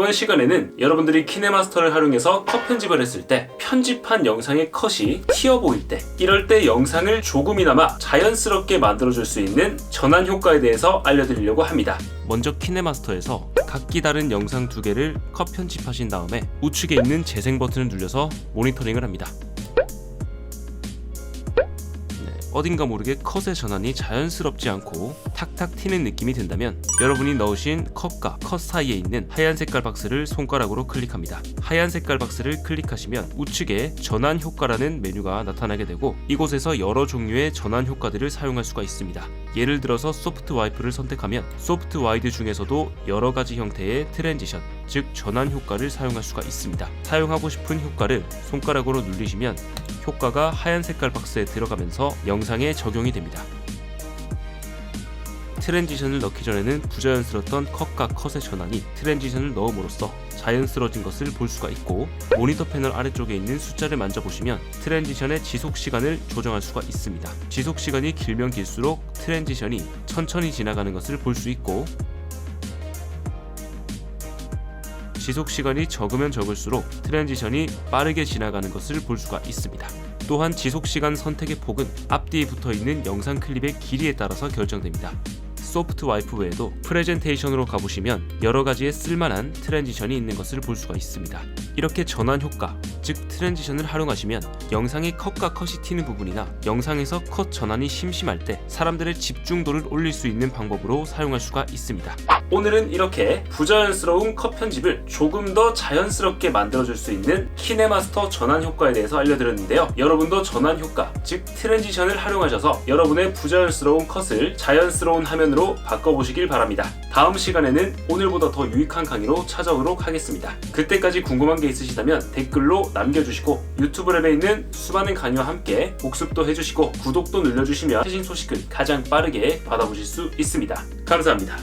이번 시간에는 여러분들이 키네마스터를 활용해서 컷 편집을 했을 때 편집한 영상의 컷이 튀어 보일 때 이럴 때 영상을 조금이나마 자연스럽게 만들어줄 수 있는 전환 효과에 대해서 알려드리려고 합니다. 먼저 키네마스터에서 각기 다른 영상 두 개를 컷 편집하신 다음에 우측에 있는 재생 버튼을 눌려서 모니터링을 합니다. 어딘가 모르게 컷의 전환이 자연스럽지 않고 탁탁 튀는 느낌이 든다면 여러분이 넣으신 컷과 컷 사이에 있는 하얀 색깔 박스를 손가락으로 클릭합니다. 하얀 색깔 박스를 클릭하시면 우측에 전환 효과라는 메뉴가 나타나게 되고 이곳에서 여러 종류의 전환 효과들을 사용할 수가 있습니다. 예를 들어서 소프트 와이프를 선택하면 소프트 와이드 중에서도 여러 가지 형태의 트랜지션, 즉 전환 효과를 사용할 수가 있습니다. 사용하고 싶은 효과를 손가락으로 누르시면 효과가 하얀 색깔 박스에 들어가면서 영상에 적용이 됩니다. 트랜지션을 넣기 전에는 부자연스러웠던 컷과 컷의 전환이 트랜지션을 넣음으로써 자연스러워진 것을 볼 수가 있고 모니터 패널 아래쪽에 있는 숫자를 만져보시면 트랜지션의 지속 시간을 조정할 수가 있습니다. 지속 시간이 길면 길수록 트랜지션이 천천히 지나가는 것을 볼 수 있고 지속 시간이 적으면 적을수록 트랜지션이 빠르게 지나가는 것을 볼 수가 있습니다. 또한 지속 시간 선택의 폭은 앞뒤에 붙어 있는 영상 클립의 길이에 따라서 결정됩니다. 소프트 와이프 외에도 프레젠테이션으로 가보시면 여러 가지의 쓸만한 트랜지션이 있는 것을 볼 수가 있습니다. 이렇게 전환 효과, 즉 트랜지션을 활용하시면 영상의 컷과 컷이 튀는 부분이나 영상에서 컷 전환이 심심할 때 사람들의 집중도를 올릴 수 있는 방법으로 사용할 수가 있습니다. 오늘은 이렇게 부자연스러운 컷 편집을 조금 더 자연스럽게 만들어줄 수 있는 키네마스터 전환 효과에 대해서 알려드렸는데요. 여러분도 전환 효과, 즉 트랜지션을 활용하셔서 여러분의 부자연스러운 컷을 자연스러운 화면으 로 바꿔보시길 바랍니다. 다음 시간에는 오늘보다 더 유익한 강의로 찾아오도록 하겠습니다. 그때까지 궁금한 게 있으시다면 댓글로 남겨주시고 유튜브 랩에 있는 수많은 강의와 함께 복습도 해주시고 구독도 눌러주시면 최신 소식을 가장 빠르게 받아보실 수 있습니다. 감사합니다.